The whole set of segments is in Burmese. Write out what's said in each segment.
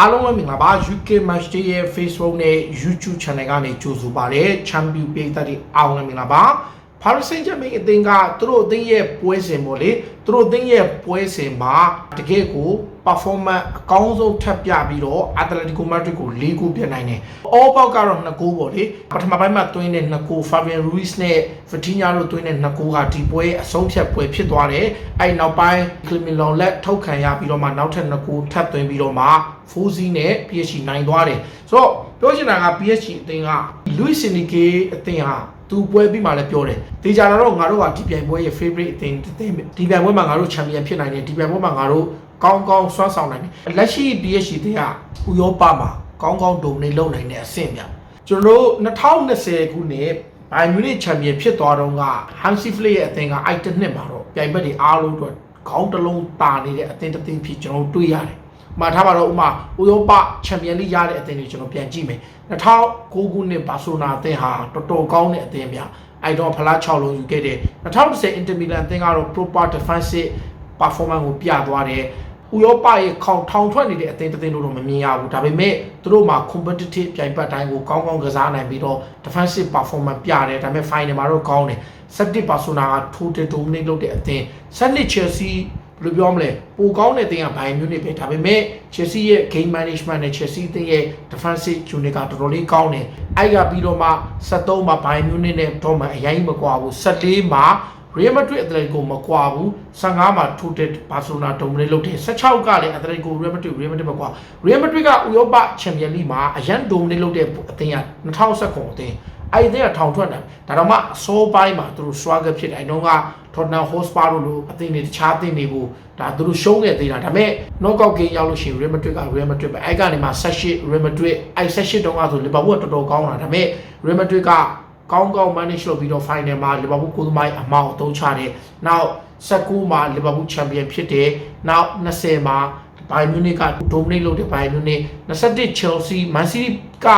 အားလုံးပဲမင်္ဂလာပါ UK Match Day ရဲ့ Facebook နဲ့ YouTube Channel ကနေကြိုဆိုပါရစေ Champion ပြည်သက်တွေအားလုံးပဲမင်္ဂလာပါ Paris Saint-Germain အသင်းကသူတို့အသင်းရဲ့ပွဲစဉ်ပေါ့လေသူတို့အသင်းရဲ့ပွဲစဉ်မှာတကယ့်ကို performance အကောင်းဆုံးထပ်ပြပြီးတော့ Atletico Madrid ကို၄ဂိုးပြတ်နိုင်တယ်။ All bout ကတော့2ဂိုးပေါ့လေပထမပိုင်းမှာသွင်းတဲ့2ဂိုး Fabian Ruiz နဲ့ Vitinha တို့သွင်းတဲ့2ဂိုးကဒီပွဲအဆုံးဖြတ်ပွဲဖြစ်သွားတယ်။အဲ့နောက်ပိုင်း Clement လက်ထုတ်ခံရပြီးတော့မှနောက်ထပ်2ဂိုးထပ်သွင်းပြီးတော့မှ Fozi နဲ့ PSG နိုင်သွားတယ်။ဆိုတော့ပြောချင်တာက PSG အသင်းက Luis Enrique အသင်းဟာသူပွဲပြီးမှလည်းပြောတယ်။တေချာတာတော့ငါတို့ကဒီပြိုင်ပွဲရဲ့ favorite အသင်းတစ်သင်းပဲဒီပြိုင်ပွဲမှာငါတို့ champion ဖြစ်နိုင်တယ်ဒီပြိုင်ပွဲမှာငါတို့ကောင်းကောင်းစွမ်းဆောင်နိုင်တယ်။လက်ရှိ PSG အသင်းကဥရောပမှာကောင်းကောင်း dominate လုပ်နိုင်တဲ့အဆင့်ပြ။ကျွန်တော်တို့2020ခုနှစ်ဘိုင်မြူနစ်ချန်ပီယံဖြစ်သွားတော့က Hansi Flick ရဲ့အသင်းကအိုက်တစ်နှစ်မှာတော့ပြိုင်ဘက်တွေအားလုံးအတွက်ခေါင်းတစ်လုံးတာနေတဲ့အသင်းတစ်သင်းဖြစ်ကျွန်တော်တို့တွေ့ရတယ်။ မှာထားပါတော့ဥမာဥရောပချန်ပီယံလိရတဲ့အသင်းတွေကျွန်တော်ပြန်ကြည့်မယ်2009ခုနှစ်ဘာဆိုနာအသင်းဟာတော်တော်ကောင်းတဲ့အသင်းဗျအဲ့တော့ဖလား6လုံးယူခဲ့တယ်2010အင်တာမီလန်အသင်းကတော့ proper defensive performance ကိုပြသွားတယ်ဥရောပရဲ့ခေါင်ထောင်ထွက်နေတဲ့အသင်းတစ်သင်းတို့တော့မမြင်ရဘူးဒါပေမဲ့သူတို့မှာ competitive ပြိုင်ပတ်တိုင်းကိုကောင်းကောင်းကစားနိုင်ပြီးတော့ defensive performance ပြတယ်ဒါပေမဲ့ final မှာတော့ကောင်းတယ်7 Barcelona က total dominate လုပ်တဲ့အသင်း7 Chelsea ဘယ်လိုပြောမလဲပိုကောင်းတဲ့တင်ကဘိုင်မျိုးနေပဲဒါပေမဲ့ Chelsea ရဲ့ game management နဲ့ Chelsea တင်ရဲ့ defensive unit ကတော်တော်လေးကောင်းတယ်အဲ့ကပြီးတော့မှ73မှာဘိုင်မျိုးနေနဲ့တော့မှအရင်မကွာဘူး14မှာ Real Madrid Atletico မကွာဘူး15မှာ total Barcelona dominate လုပ်တယ်16ကလည်း Atletico Real Madrid Real Madrid မကွာ Real Madrid ကဥရောပ Champions League မှာအရင် dominate လုပ်တဲ့အသင်းက2019အသင်း အဲ့ဒီကထောင်ထွက်တယ်ဒါတော့မှအစိုးပိုင်းမှာသူတို့ struggle ဖြစ်တယ်အဲတော့က Tottenham Hotspur တို့လိုအသင်းတွေတခြားအသင်းတွေကိုဒါသူတို့ရှုံးခဲ့သေးတာဒါပေမဲ့ knockout game ရောက်လို့ရှိရင် Real Madrid က Real Madrid ပဲအဲ့ကနေမှ18 Real Madrid အဲ့18တုန်းကဆို Liverpool ကတော်တော်ကောင်းလာဒါပေမဲ့ Real Madrid ကကောင်းကောင်း manage လုပ်ပြီးတော့ final မှာ Liverpool ကိုယ်သမိုင်းအမောက်အသုံးချတယ်နောက်19မှာ Liverpool champion ဖြစ်တယ်နောက်20မှာ Bayern Munich က dominate လုပ်တဲ့ Bayern Munich 21 Chelsea Man City က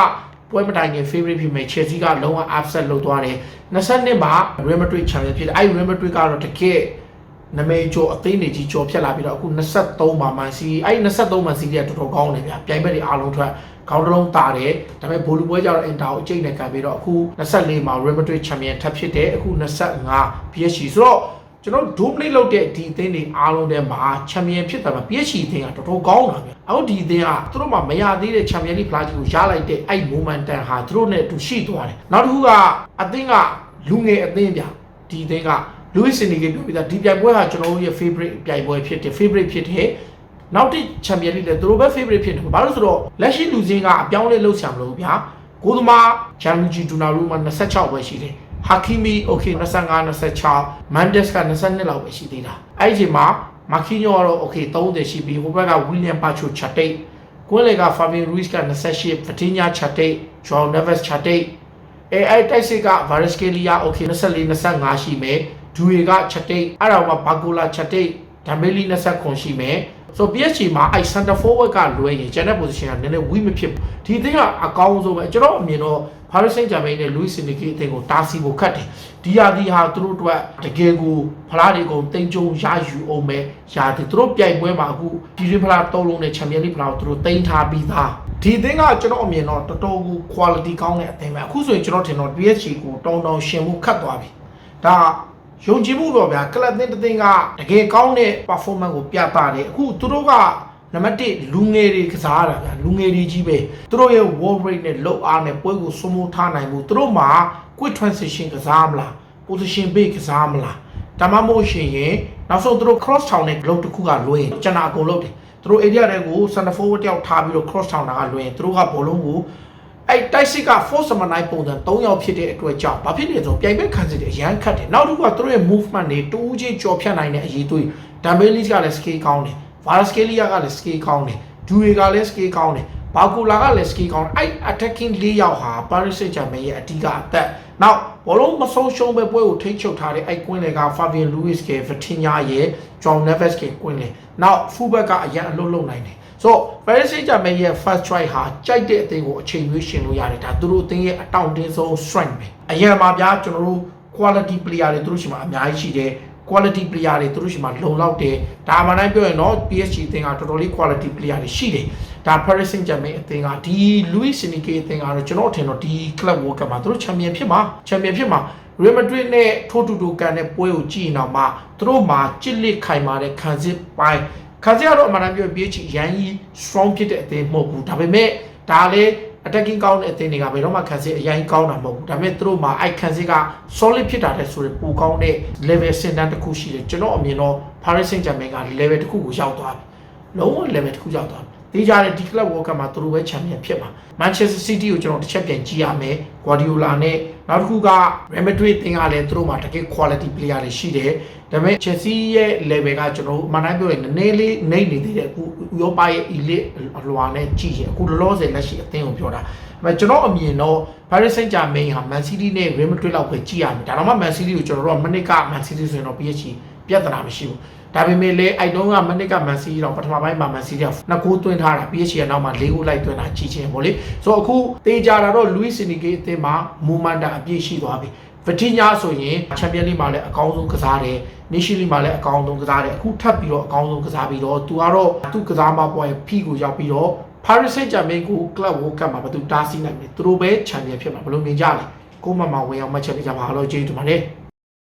ပွဲမတိုင်ခင် favorite ဖြစ်မယ် Chelsea ကလုံးဝ upset လုပ်သွားတယ်22မှာ Real Madrid champion ဖြစ်တယ်အဲ့ Real Madrid ကတော့တကယ်နမိတ်ကျော်အသိနေကြီးကျော်ဖြတ်လာပြီးတော့အခု23မှာ Man City အဲ့23 Man City ကတော်တော်ကောင်းတယ်ဗျာပြိုင်ဘက်တွေအားလုံးထွက်ခေါင်းတစ်လုံးတာတယ်ဒါပေမဲ့ဘိုလူပွဲကျတော့ Inter ကိုအကျိတ်နဲ့ကန်ပြီးတော့အခု24မှာ Real Madrid champion ထပ်ဖြစ်တယ်အခု25 PSG ဆိုတော့ ကျွန်တော် dominate လုပ်တဲ့ဒီအသင်းတွေအားလုံးထဲမှာချန်ပီယံဖြစ်တာမှာ PSG အသင်းကတော်တော်ကောင်းတာဗျ။အခုဒီအသင်းကသူတို့မှမရသေးတဲ့ချန်ပီယံလိဖလားကြီးကိုရလိုက်တဲ့အဲ့ momentum ဟာသူတို့နဲ့အတူရှိသွားတယ်။နောက်တစ်ခုကအသင်းကလူငယ်အသင်းဗျ။ဒီအသင်းက Luis Enrique ပြောပြီးသားဒီပြိုင်ပွဲဟာကျွန်တော်တို့ရဲ့ favorite ပြိုင်ပွဲဖြစ်တယ် favorite ဖြစ်တယ်။နောက်တစ်ချန်ပီယံလိလည်းသူတို့ပဲ favorite ဖြစ်တယ်။ဘာလို့ဆိုတော့လက်ရှိလူစင်းကအပြောင်းလဲလုပ်ဆံမလို့ဗျာ။ကိုသမားဂျန်လူဂျီဒူနာရူမှာ26ပဲရှိတယ်။ Hakimi okay 25 26 Mendes က22လောက်ပဲရှိသေးတာအဲ့ဒီအချိန်မှာ Marquinhos ကတော့ okay 30ရှိပြီဟိုဘက်က William Pacho ချက်တိတ်ကွင်းလေက Fabian Ruiz က28 Vitinha ချက်တိတ် Joao Neves ချက်တိတ်အဲအဲ့တိုက်စစ်က Varaskelia okay 24 25ရှိမယ်ဒူရီကချက်တိတ်အဲ့ဒါမှ Bagola ချက်တိတ် Dembele 29ရှိမယ် ဆို PSG မှာအဲ့ center forward ကလွဲရင်ကျန်တဲ့ position ကနည်းနည်း weak မဖြစ်ဘူးဒီအသင်းကအကောင်းဆုံးပဲကျွန်တော်အမြင်တော့ Paris Saint-Germain နဲ့ Luis Enrique အသင်းကိုတားဆီးဖို့ခတ်တယ်ဒီဟာဒီဟာသူတို့အတွက်တကယ်ကိုဖလားတွေကုန်တင်ကြုံရယူအောင်ပဲရာဒီသူတို့ပြိုင်ပွဲမှာအခုဒီရင်းဖလားသုံးလုံးနဲ့ Champions League ဖလားကိုသူတို့တင်ထားပြီးသားဒီအသင်းကကျွန်တော်အမြင်တော့တော်တော်ကို quality ကောင်းတဲ့အသင်းပဲအခုဆိုရင်ကျွန်တော်ထင်တော့ PSG ကိုတောင်းတောင်းရှင်မှုခတ်သွားပြီဒါ ယုံကြည်မှုတော့ဗျာကလပ်သင်းတစ်သင်းကတကယ်ကောင်းတဲ့ performance ကိုပြသတယ်အခုသူတို့ကနံပါတ်1လူငယ်တွေကစားတာဗျာလူငယ်တွေကြီးပဲသူတို့ရဲ့ wall rate နဲ့လောက်အားနဲ့ပွဲကိုစိုးမိုးထားနိုင်မှုသူတို့မှာ quick transition ကစားမလား position base ကစားမလားဒါမှမဟုတ်ရှင်ရင်နောက်ဆုံးသူတို့ cross town နဲ့ globe တစ်ခုကလွှဲရင်ကျွန်တော်အကုန်လုပ်တယ်သူတို့ area တွေကို center forward တယောက်ထားပြီးတော့ cross town တာကလွှဲရင်သူတို့ကဘောလုံးကို အဲ့တိုက်စစ်က force summon ပုံစံ၃ယောက်ဖြစ်တဲ့အတွက်ကြောင့်ဘာဖြစ်လဲဆိုတော့ပြိုင်ဘက်ခံစစ်တွေရမ်းခတ်တယ်နောက်တစ်ခုကသူတို့ရဲ့ movement တွေတူးချင်းကြော်ဖြတ်နိုင်တဲ့အရေးသွေး Dembele ကလည်း scale ကောင်းတယ် Varaskelia ကလည်း scale ကောင်းတယ်ဒူရီကလည်း scale ကောင်းတယ်ဘာကူလာကလည်း scale ကောင်းတယ်အဲ့ attacking ၄ယောက်ဟာ Paris Saint-Germain ရဲ့အဓိကအသက်နောက်ဘောလုံးမဆုံးရှုံးပဲပွဲကိုထိန်းချုပ်ထားတဲ့အဲ့ကွင်းလေက Fabian Luiz က Vitinha ရဲ့ Joao Neves ကကွင်းလေနောက် fullback ကအရန်အလုပ်လုပ်နိုင်တယ် ဆိုတော့ Paris Saint-Germain ရဲ့ first try ဟာကြိုက်တဲ့အသင်းကိုအချိန်ရွေးရှင်လို့ရတယ်ဒါသူတို့အသင်းရဲ့အတောင့်တင်းဆုံး strength ပဲအရင်မှာဗျာကျွန်တော်တို့ quality player တွေသူတို့ရှိမှအများကြီးရှိတယ် quality player တွေသူတို့ရှိမှလုံလောက်တယ်ဒါမှန်တိုင်းပြောရင်တော့ PSG အသင်းကတော်တော်လေး quality player တွေရှိတယ်ဒါ Paris Saint-Germain အသင်းကဒီ Luis Enrique အသင်းကတော့ကျွန်တော်ထင်တော့ဒီ Club World Cup မှာသူတို့ချန်ပီယံဖြစ်မှာချန်ပီယံဖြစ်မှာ Real Madrid နဲ့ထိုးတူတူကန်တဲ့ပွဲကိုကြည့်ရင်တော့မှသူတို့မှာကြစ်လက်ခိုင်မာတဲ့ခံစစ်ပိုင်း ခံစစ်ကတော့အမှန်တမ်းပြောပြီးချီရန်ကြီး strong ဖြစ်တဲ့အသင်းမဟုတ်ဘူးဒါပေမဲ့ဒါလည်း attacking ကောင်းတဲ့အသင်းတွေကဘယ်တော့မှခံစစ်အရင်ကောင်းတာမဟုတ်ဘူးဒါပေမဲ့သူတို့မှာအဲ့ခံစစ်က solid ဖြစ်တာတဲ့ဆိုရင်ပိုကောင်းတဲ့ level စင်တန်းတစ်ခုရှိတယ်ကျွန်တော်အမြင်တော့ Paris Saint-Germain က level တစ်ခုကိုရောက်သွားပြီလုံးဝ level တစ်ခုရောက်သွားပြီ ဒီကြတဲ့ဒီ club world cup မှာသူတို့ပဲ champion ဖြစ်မှာ Manchester City ကိုကျွန်တော်တစ်ချက်ပြန်ကြည့်ရမယ် Guardiola နဲ့နောက်တစ်ခုက Real Madrid တင်ကလည်းသူတို့မှာတကယ် quality player တွေရှိတယ်ဒါပေမဲ့ Chelsea ရဲ့ level ကကျွန်တော်တို့အမှန်တမ်းပြောရင်နည်းနည်းလေးနှိမ့်နေသေးတယ်အခုဥရောပရဲ့ elite အလွာနဲ့ကြည့်ရင်အခုလောလောဆယ်လက်ရှိအသင်းကိုပြောတာဒါပေမဲ့ကျွန်တော်အမြင်တော့ Paris Saint-Germain ဟာ Man City နဲ့ Real Madrid လောက်ပဲကြည့်ရမယ်ဒါတော့မှ Man City ကိုကျွန်တော်တို့ကမနစ်က Man City ဆိုရင်တော့ PSG ပြဿနာမရှိဘူး ဒါပေမဲ့လည်းအဲ့တုန်းကမနစ်က Man City တော့ပထမပိုင်းမှာ Man City ကနှစ်ကိုသွင်းထားတာ PSG ကနောက်မှ၄ကိုလိုက်သွင်းတာကြီးချင်းပေါ့လေဆိုတော့အခုတေးကြတာတော့ Luis Enrique အသင်းမှာ Momenta အပြည့်ရှိသွားပြီ Vitinha ဆိုရင် Champions League မှာလည်းအကောင်းဆုံးကစားတယ် Nation League မှာလည်းအကောင်းဆုံးကစားတယ်အခုထပ်ပြီးတော့အကောင်းဆုံးကစားပြီးတော့သူကတော့သူကစားမပွဲဖိကိုရောက်ပြီးတော့ Paris Saint-Germain ကို Club World Cup မှာဘယ်သူတားဆီးနိုင်မလဲသူတို့ပဲ Champion ဖြစ်မှာဘယ်လိုမြင်ကြလဲကိုမမဝင်အောင်မှတ်ချက်ပေးကြပါလို့ကျေးဇူးတင်ပါတယ်